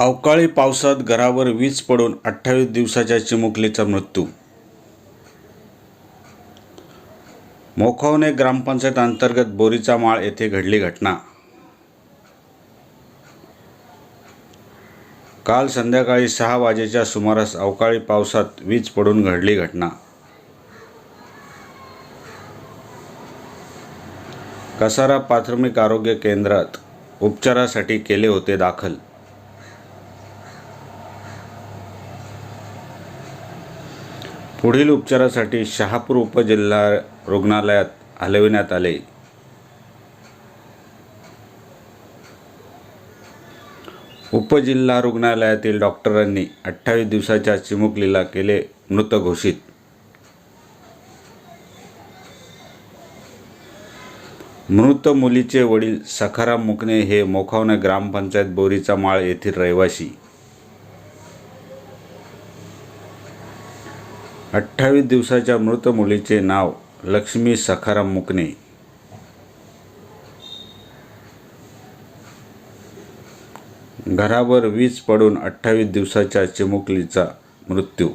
अवकाळी पावसात घरावर वीज पडून अठ्ठावीस दिवसाच्या चिमुकलीचा मृत्यू. मोखवणे ग्रामपंचायत अंतर्गत बोरीचा माळ येथे घडली घटना. काल संध्याकाळी सहा वाजेच्या सुमारास अवकाळी पावसात वीज पडून घडली घटना. कसारा प्राथमिक आरोग्य केंद्रात उपचारासाठी केले होते दाखल. पुढील उपचारासाठी शहापूर उपजिल्हा रुग्णालयात हलविण्यात आले. उपजिल्हा रुग्णालयातील डॉक्टरांनी अठ्ठावीस दिवसाच्या चिमुकलीला केले मृत घोषित. मृत मुलीचे वडील सखाराम मुकणे हे मोखावणे ग्रामपंचायत बोरीचा माळ येथील रहिवासी. अठ्ठावीस दिवसाच्या मृत मुलीचे नाव लक्ष्मी सखाराम मुकणे. घरावर वीज पडून अठ्ठावीस दिवसाच्या चिमुकलीचा मृत्यू